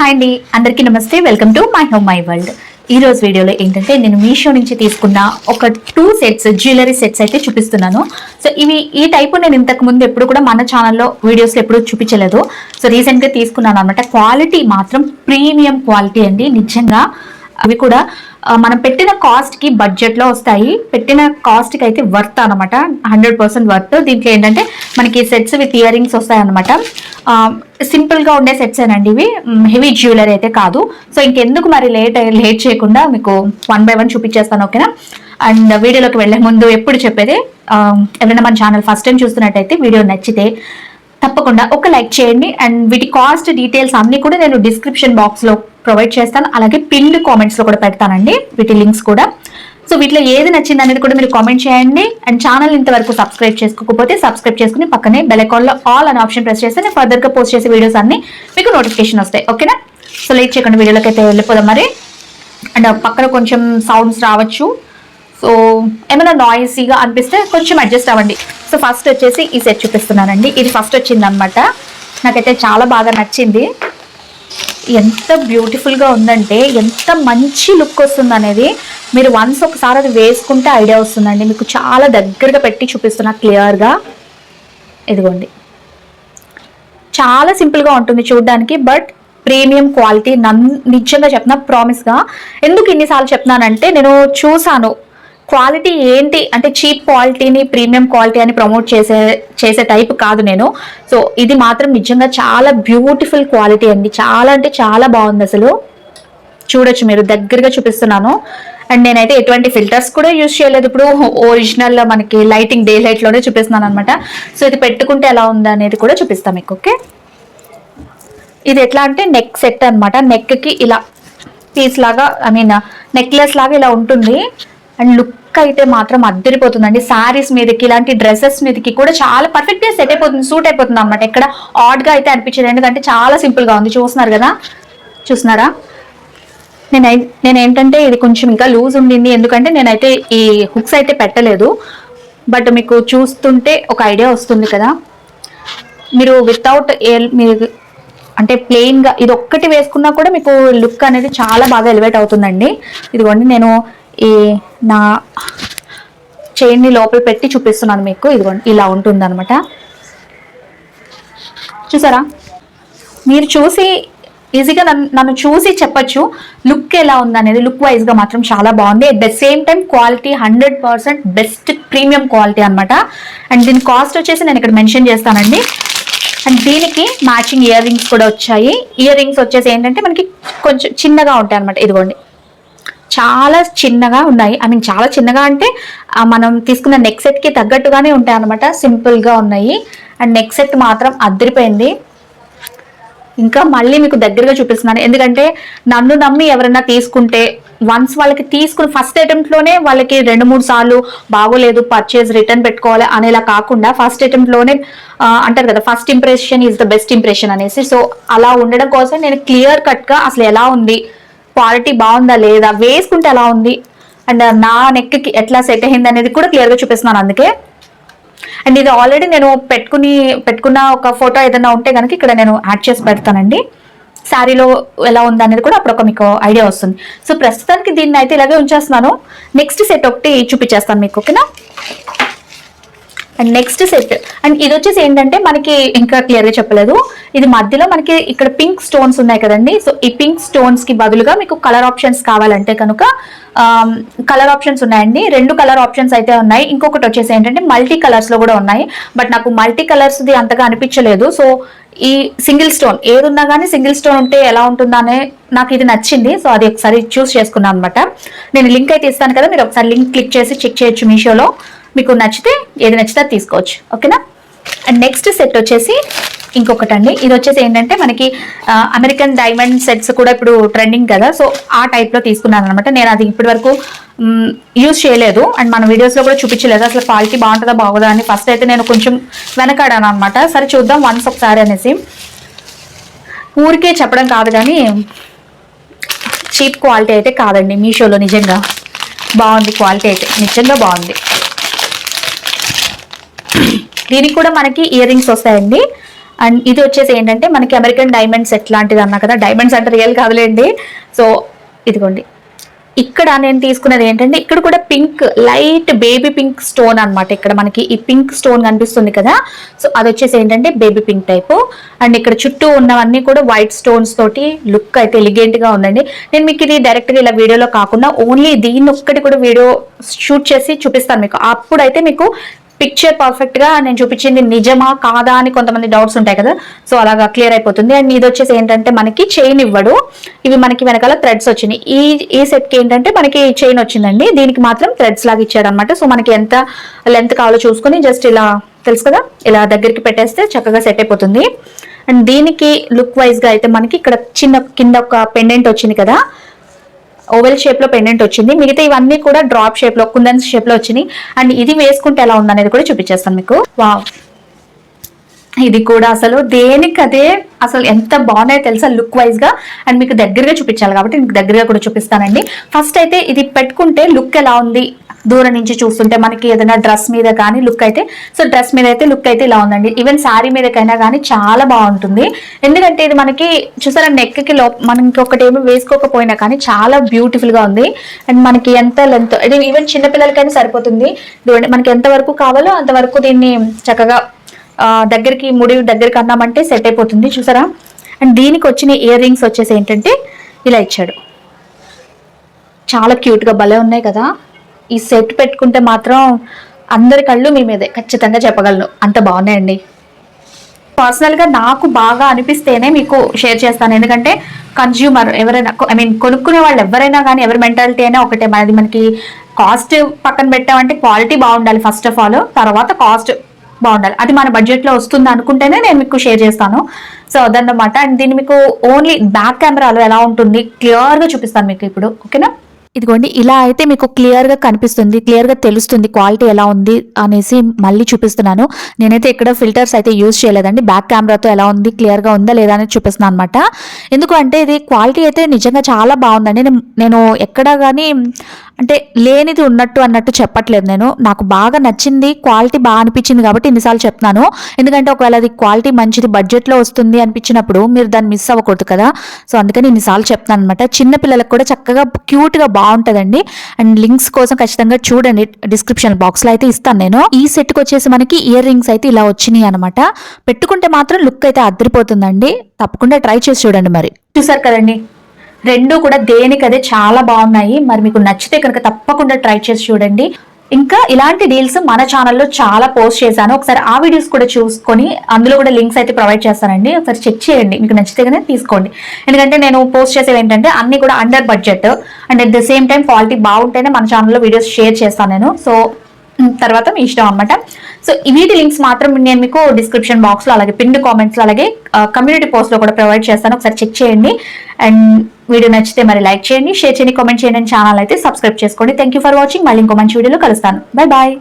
Hi అండి అందరికీ నమస్తే. Welcome to my home my world ఈ రోజు వీడియోలో ఏంటంటే నేను మీషో నుంచి తీసుకున్న ఒక టూ సెట్స్ జ్యువెలరీ సెట్స్ అయితే చూపిస్తున్నాను. సో ఇవి ఈ టైపు నేను ఇంతకు ముందు ఎప్పుడు కూడా మన ఛానల్లో వీడియోస్ ఎప్పుడు చూపించలేదు. సో రీసెంట్గా తీసుకున్నాను అనమాట క్వాలిటీ మాత్రం ప్రీమియం క్వాలిటీ అండి నిజంగా. అవి కూడా మనం పెట్టిన కాస్ట్కి బడ్జెట్లో వస్తాయి. పెట్టిన కాస్ట్కి అయితే వర్త్ అనమాట హండ్రెడ్ పర్సెంట్ వర్త్ దీంట్లో ఏంటంటే మనకి సెట్స్ విత్ ఇయర్ రింగ్స్ వస్తాయి అనమాట ఉండే సెట్స్ ఏనండి ఇవి. హెవీ జ్యువెలరీ అయితే కాదు. సో ఇంకెందుకు మరి లేట్ లేట్ చేయకుండా మీకు వన్ బై వన్ చూపించేస్తాను ఓకేనా అండ్ వీడియోలోకి వెళ్ళే ముందు ఎప్పుడు చెప్పేది ఎవరైనా మన ఛానల్ ఫస్ట్ టైం చూస్తున్నట్టయితే వీడియో నచ్చితే తప్పకుండా ఒక లైక్ చేయండి. అండ్ వీటి కాస్ట్ డీటెయిల్స్ అన్ని కూడా నేను డిస్క్రిప్షన్ బాక్స్లో ప్రొవైడ్ చేస్తాను. అలాగే పిన్ కామెంట్స్లో కూడా పెడతానండి. వీటి లింక్స్ కూడా. సో వీటిలో ఏది నచ్చింది అనేది కూడా మీరు కామెంట్ చేయండి. అండ్ ఛానల్ ఇంతవరకు సబ్స్క్రైబ్ చేసుకోకపోతే సబ్స్క్రైబ్ చేసుకుని పక్కనే బెల్లో ఆల్ అనే ఆప్షన్ ప్రెస్ చేస్తే నేను ఫర్దర్గా పోస్ట్ చేసే వీడియోస్ అన్ని మీకు నోటిఫికేషన్ వస్తాయి. ఓకేనా సో లేట్ చేయకుండా వీడియోలోకి అయితే వెళ్ళిపోదాం మరి. అండ్ పక్కన కొంచెం సౌండ్స్ రావచ్చు. సో ఏమైనా నాయిసీగా అనిపిస్తే కొంచెం అడ్జస్ట్ అవ్వండి. సో ఫస్ట్ వచ్చేసి ఈ సెట్ చూపిస్తున్నానండి. ఇది ఫస్ట్ వచ్చింది అనమాట నాకైతే చాలా బాగా నచ్చింది. ఎంత బ్యూటిఫుల్గా ఉందంటే ఎంత మంచి లుక్ వస్తుంది అనేది మీరు వన్స్ ఒకసారి అది వేసుకుంటే ఐడియా వస్తుందండి. మీకు చాలా దగ్గరగా పెట్టి చూపిస్తున్నా క్లియర్గా ఇదిగోండి. చాలా సింపుల్గా ఉంటుంది చూడడానికి బట్ ప్రీమియం క్వాలిటీ నన్ నిజంగా చెప్తున్నా ప్రామిస్గా ఎందుకు ఇన్నిసార్లు చెప్తున్నానంటే నేను చూసాను క్వాలిటీ ఏంటి? అంటే చీప్ క్వాలిటీని ప్రీమియం క్వాలిటీ అని ప్రమోట్ చేసే చేసే టైప్ కాదు నేను. సో ఇది మాత్రం నిజంగా చాలా బ్యూటిఫుల్ క్వాలిటీ అండి. చాలా అంటే చాలా బాగుంది అసలు. చూడొచ్చు మీరు దగ్గరగా చూపిస్తున్నాను. అండ్ నేనైతే ఎటువంటి ఫిల్టర్స్ కూడా యూజ్ చేయలేదు. ఇప్పుడు ఒరిజినల్ మనకి లైటింగ్ డే లైట్లోనే చూపిస్తున్నాను అనమాట సో ఇది పెట్టుకుంటే ఎలా ఉంది అనేది కూడా చూపిస్తాం మీకు ఓకే? ఇది ఎట్లా అంటే నెక్ సెట్ అనమాట నెక్కి ఇలా పీస్ లాగా ఐ మీన్ నెక్లెస్ లాగా ఇలా ఉంటుంది. అండ్ లుక్ అయితే మాత్రం అద్దరిపోతుందండి. సారీస్ మీదకి ఇలాంటి డ్రెస్సెస్ మీదకి కూడా చాలా పర్ఫెక్ట్గా సెట్ అయిపోతుంది సూట్ అయిపోతుంది అనమాట ఎక్కడ ఆడ్గా అయితే అనిపించదు. ఎందుకంటే చాలా సింపుల్గా ఉంది. చూస్తున్నారు కదా? చూస్తున్నారా? నేను నేను ఏంటంటే ఇది కొంచెం ఇంకా లూజ్ ఉండింది. ఎందుకంటే నేనైతే ఈ హుక్స్ అయితే పెట్టలేదు. బట్ మీకు చూస్తుంటే ఒక ఐడియా వస్తుంది కదా? మీరు వితౌట్ మీరు అంటే ప్లెయిన్గా ఇది ఒక్కటి వేసుకున్నా కూడా మీకు లుక్ అనేది చాలా బాగా ఎలివేట్ అవుతుందండి. ఇదిగోండి నేను ఈ నా చైన్ని లోపల పెట్టి చూపిస్తున్నాను మీకు. ఇదిగోండి ఇలా ఉంటుంది అనమాట చూసారా? మీరు చూసి ఈజీగా నన్ను నన్ను చూసి చెప్పచ్చు లుక్ ఎలా ఉందనేది. లుక్ వైజ్గా మాత్రం చాలా బాగుంది. At the same time quality hundred percent best premium quality అనమాట అండ్ దీని కాస్ట్ వచ్చేసి నేను ఇక్కడ మెన్షన్ చేస్తానండి. అండ్ దీనికి మ్యాచింగ్ ఇయర్ రింగ్స్ కూడా వచ్చాయి. ఇయర్ రింగ్స్ వచ్చేసి ఏంటంటే మనకి కొంచెం చిన్నగా ఉంటాయి అనమాట ఇదిగోండి. చాలా చిన్నగా ఉన్నాయి. ఐ మీన్ చాలా చిన్నగా అంటే మనం తీసుకున్న నెక్ సెట్కి తగ్గట్టుగానే ఉంటాయి అనమాట సింపుల్గా ఉన్నాయి. అండ్ నెక్ సెట్ మాత్రం అద్దరిపోయింది. ఇంకా మళ్ళీ మీకు దగ్గరగా చూపిస్తున్నాను. ఎందుకంటే నన్ను నమ్మి ఎవరైనా తీసుకుంటే వన్స్ వాళ్ళకి తీసుకుని ఫస్ట్ అటెంప్ట్లోనే వాళ్ళకి రెండు మూడు సార్లు బాగోలేదు పర్చేజ్ రిటర్న్ పెట్టుకోవాలి అనేలా కాకుండా ఫస్ట్ అటెంప్ట్లోనే అంటారు కదా first impression is the best impression అనేసి. సో అలా ఉండడం కోసం నేను క్లియర్ కట్గా అసలు ఎలా ఉంది క్వాలిటీ బాగుందా లేదా? వేసుకుంటే ఎలా ఉంది? అండ్ నా నెక్కి ఎట్లా సెట్ అయింది అనేది కూడా క్లియర్గా చూపిస్తున్నాను అందుకే. అండ్ ఇది ఆల్రెడీ నేను పెట్టుకుని పెట్టుకున్న ఒక ఫోటో ఏదైనా ఉంటే కనుక ఇక్కడ నేను యాడ్ చేసి పెడతానండి. శారీలో ఎలా ఉంది అనేది కూడా అప్పుడు ఒక మీకు ఐడియా వస్తుంది. సో ప్రస్తుతానికి దీన్ని అయితే ఇలాగే ఉంచేస్తున్నాను. నెక్స్ట్ సెట్ ఒకటి చూపించేస్తాను మీకు ఓకేనా? అండ్ నెక్స్ట్ సెట్ అండ్ ఇది వచ్చేసి ఏంటంటే మనకి ఇంకా క్లియర్గా చెప్పలేదు. ఇది మధ్యలో మనకి ఇక్కడ పింక్ స్టోన్స్ ఉన్నాయి కదండి. సో ఈ పింక్ స్టోన్స్కి బదులుగా మీకు కలర్ ఆప్షన్స్ కావాలంటే కనుక um, కలర్ ఆప్షన్స్ ఉన్నాయండి. రెండు కలర్ ఆప్షన్స్ అయితే ఉన్నాయి. ఇంకొకటి వచ్చేసి ఏంటంటే మల్టీ కలర్స్లో కూడా ఉన్నాయి. బట్ నాకు మల్టీ కలర్స్ ది అంతగా అనిపించలేదు. సో ఈ సింగిల్ స్టోన్ ఏది ఉన్నా కానీ సింగిల్ స్టోన్ ఉంటే ఎలా ఉంటుందనే నాకు ఇది నచ్చింది. సో అది ఒకసారి చూస్ చేసుకున్నాను అనమాట నేను లింక్ అయితే ఇస్తాను కదా మీరు ఒకసారి లింక్ క్లిక్ చేసి చెక్ చేయొచ్చు మీషోలో. మీకు నచ్చితే ఏది నచ్చితే అది తీసుకోవచ్చు. ఓకేనా? అండ్ నెక్స్ట్ సెట్ వచ్చేసి ఇంకొకటి అండి ఇది వచ్చేసి ఏంటంటే మనకి అమెరికన్ డైమండ్ సెట్స్ కూడా ఇప్పుడు ట్రెండింగ్ కదా. సో ఆ టైప్లో తీసుకున్నాను అనమాట. నేను అది ఇప్పటి వరకు యూజ్ చేయలేదు. అండ్ మన వీడియోస్లో కూడా చూపించలేదు. అసలు క్వాలిటీ బాగుంటుందా బాగోదా అని ఫస్ట్ అయితే నేను కొంచెం వెనకాడాను అనమాట. సరే చూద్దాం వన్స్ ఒకసారి అనేసి. ఊరికే చెప్పడం కాదు కానీ చీప్ క్వాలిటీ అయితే కాదండి మీషోలో నిజంగా. బాగుంది క్వాలిటీ అయితే. నిజంగా బాగుంది. దీనికి కూడా మనకి ఇయర్ రింగ్స్ వస్తాయండి. అండ్ ఇది వచ్చేసి ఏంటంటే మనకి అమెరికన్ డైమండ్స్ ఎట్లాంటిది అన్నా కదా డైమండ్స్ అంటే రియల్ కాదులేండి. సో ఇదిగోండి. ఇక్కడ నేను తీసుకున్నది ఏంటంటే ఇక్కడ కూడా pink light baby pink stone అన్నమాట. ఇక్కడ మనకి ఈ పింక్ స్టోన్ కనిపిస్తుంది కదా. సో అది వచ్చేసి ఏంటంటే బేబీ పింక్ టైపు అండ్ ఇక్కడ చుట్టూ ఉన్నవన్నీ కూడా వైట్ స్టోన్స్ తోటి లుక్ అయితే ఎలిగెంట్గా ఉందండి. నేను మీకు ఇది డైరెక్ట్గా ఇలా వీడియోలో కాకుండా ఓన్లీ దీన్ని ఒక్కటి కూడా వీడియో షూట్ చేసి చూపిస్తాను మీకు. అప్పుడైతే మీకు పిక్చర్ పర్ఫెక్ట్గా నేను చూపించింది నిజమా కాదా అని కొంతమంది డౌట్స్ ఉంటాయి కదా. సో అలాగా క్లియర్ అయిపోతుంది. అండ్ ఇది వచ్చేసి ఏంటంటే మనకి చైన్ ఇవ్వడు. ఇవి మనకి వెనకాల థ్రెడ్స్ వచ్చినాయి. ఈ ఈ సెట్కి ఏంటంటే మనకి చైన్ వచ్చిందండి. దీనికి మాత్రం థ్రెడ్స్ లాగా ఇచ్చాడు అనమాట సో మనకి ఎంత లెంత్ కావాలో చూసుకొని జస్ట్ ఇలా తెలుసు కదా? ఇలా దగ్గరికి పెట్టేస్తే చక్కగా సెట్ అయిపోతుంది. అండ్ దీనికి లుక్ వైజ్గా అయితే మనకి ఇక్కడ చిన్న కింద ఒక పెండెంట్ వచ్చింది కదా. ఓవెల్ షేప్లో పెండెంట్ వచ్చింది. మిగతా ఇవన్నీ కూడా డ్రాప్ షేప్లో కుందన్స్ షేప్లో వచ్చినాయి. అండ్ ఇది వేసుకుంటే ఎలా ఉందనేది కూడా చూపించేస్తాను మీకు. వావ్ ఇది కూడా అసలు దేనికి అదే అసలు ఎంత బాగున్నాయో తెలుసా లుక్ వైజ్గా. అండ్ మీకు దగ్గరగా చూపించాలి కాబట్టి మీకు దగ్గరగా కూడా చూపిస్తానండి. ఫస్ట్ అయితే ఇది పెట్టుకుంటే లుక్ ఎలా ఉంది? దూరం నుంచి చూస్తుంటే మనకి ఏదైనా డ్రెస్ మీద కానీ లుక్ అయితే సో డ్రెస్ మీద అయితే లుక్ అయితే ఇలా ఉందండి. ఈవెన్ శారీ మీదకైనా కానీ చాలా బాగుంటుంది. ఎందుకంటే ఇది మనకి చూసారా నెక్కి లో మనకి ఒకటి ఏమి వేసుకోకపోయినా కానీ చాలా బ్యూటిఫుల్గా ఉంది. అండ్ మనకి ఎంత లెంత్ ఇది ఈవెన్ చిన్నపిల్లలకైనా సరిపోతుంది. చూడండి మనకి ఎంత వరకు కావాలో అంతవరకు దీన్ని చక్కగా దగ్గరికి ముడి దగ్గరికి అన్నామంటే సెట్ అయిపోతుంది. చూసారా? అండ్ దీనికి వచ్చిన ఇయర్ రింగ్స్ వచ్చేసి ఏంటంటే ఇలా ఇచ్చాడు. చాలా క్యూట్గా భలే ఉన్నాయి కదా. ఈ సెట్ పెట్టుకుంటే మాత్రం అందరి కళ్ళు మీ మీదే. ఖచ్చితంగా చెప్పగలను. అంత బాగున్నాయండి. పర్సనల్గా నాకు బాగా అనిపిస్తేనే మీకు షేర్ చేస్తాను. ఎందుకంటే కన్జ్యూమర్ ఎవరైనా ఐ మీన్ కొనుక్కునే వాళ్ళు ఎవరైనా కానీ ఎవరి మెంటాలిటీ అయినా ఒకటే. మనది మనకి కాస్ట్ పక్కన పెట్టామంటే క్వాలిటీ బాగుండాలి ఫస్ట్ ఆఫ్ ఆల్ తర్వాత కాస్ట్ బాగుండాలి. అది మన బడ్జెట్లో వస్తుంది అనుకుంటేనే నేను మీకు షేర్ చేస్తాను. సో అదన్నమాట. అండ్ దీన్ని మీకు ఓన్లీ బ్యాక్ కెమెరాలో ఎలా ఉంటుంది? క్లియర్గా చూపిస్తాను మీకు ఇప్పుడు. ఓకేనా ఇదిగోండి ఇలా అయితే మీకు క్లియర్గా కనిపిస్తుంది క్లియర్గా తెలుస్తుంది క్వాలిటీ ఎలా ఉంది అనేసి మళ్ళీ చూపిస్తున్నాను. నేనైతే ఇక్కడ ఫిల్టర్స్ అయితే యూజ్ చేయలేదండి. బ్యాక్ కెమెరాతో ఎలా ఉంది క్లియర్గా ఉందా లేదా అనేది చూపిస్తున్నాను అనమాట ఎందుకంటే ఇది క్వాలిటీ అయితే నిజంగా చాలా బాగుందండి. నేను- నేను కానీ అంటే లేనిది ఉన్నట్టు అన్నట్టు చెప్పట్లేదు నేను. నాకు బాగా నచ్చింది క్వాలిటీ బాగా అనిపించింది కాబట్టి ఇన్నిసార్లు చెప్తున్నాను. ఎందుకంటే ఒకవేళ అది క్వాలిటీ మంచిది బడ్జెట్లో వస్తుంది అనిపించినప్పుడు మీరు దాన్ని మిస్ అవ్వకూడదు కదా. సో అందుకని ఇన్నిసార్లు చెప్తున్నాను అనమాట చిన్న పిల్లలకు కూడా చక్కగా క్యూట్గా బాగుంటుందండి. అండ్ లింక్స్ కోసం ఖచ్చితంగా చూడండి డిస్క్రిప్షన్ బాక్స్లో అయితే ఇస్తాను నేను. ఈ సెట్కి వచ్చేసి మనకి ఇయర్ రింగ్స్ అయితే ఇలా వచ్చినాయి అనమాట పెట్టుకుంటే మాత్రం లుక్ అయితే అద్దరిపోతుందండి తప్పకుండా ట్రై చేసి చూడండి మరి. చూసారు కదండి. రెండు కూడా దేనికదే చాలా బాగున్నాయి. మరి మీకు నచ్చితే కనుక తప్పకుండా ట్రై చేసి చూడండి. ఇంకా ఇలాంటి డీల్స్ మన ఛానల్లో చాలా పోస్ట్ చేశాను. ఒకసారి ఆ వీడియోస్ కూడా చూసుకొని అందులో కూడా లింక్స్ అయితే ప్రొవైడ్ చేస్తానండి. ఒకసారి చెక్ చేయండి. మీకు నచ్చితే కనుక తీసుకోండి. ఎందుకంటే నేను పోస్ట్ చేసేవి ఏంటంటే అన్ని కూడా under budget and at the same time quality బాగుంటేనే మన ఛానల్లో వీడియోస్ షేర్ చేస్తాను నేను. సో తర్వాత మీ ఇష్టం అన్నమాట. సో ఈ వీటి లింక్స్ మాత్రం నేను మీకు డిస్క్రిప్షన్ బాక్స్లో అలాగే పిన్ కామెంట్స్లో అలాగే కమ్యూనిటీ పోస్ట్లో కూడా ప్రొవైడ్ చేస్తాను. ఒకసారి చెక్ చేయండి. అండ్ వీడియో నచ్చితే మరి లైక్ చేయండి షేర్ చేయండి కామెంట్ చేయండి ఛానల్ అయితే సబ్స్క్రైబ్ చేసుకోండి. థ్యాంక్ యూ ఫర్ వాచింగ్ మళ్ళీ ఇంకో మంచి వీడియోలో కలుస్తాను. Bye bye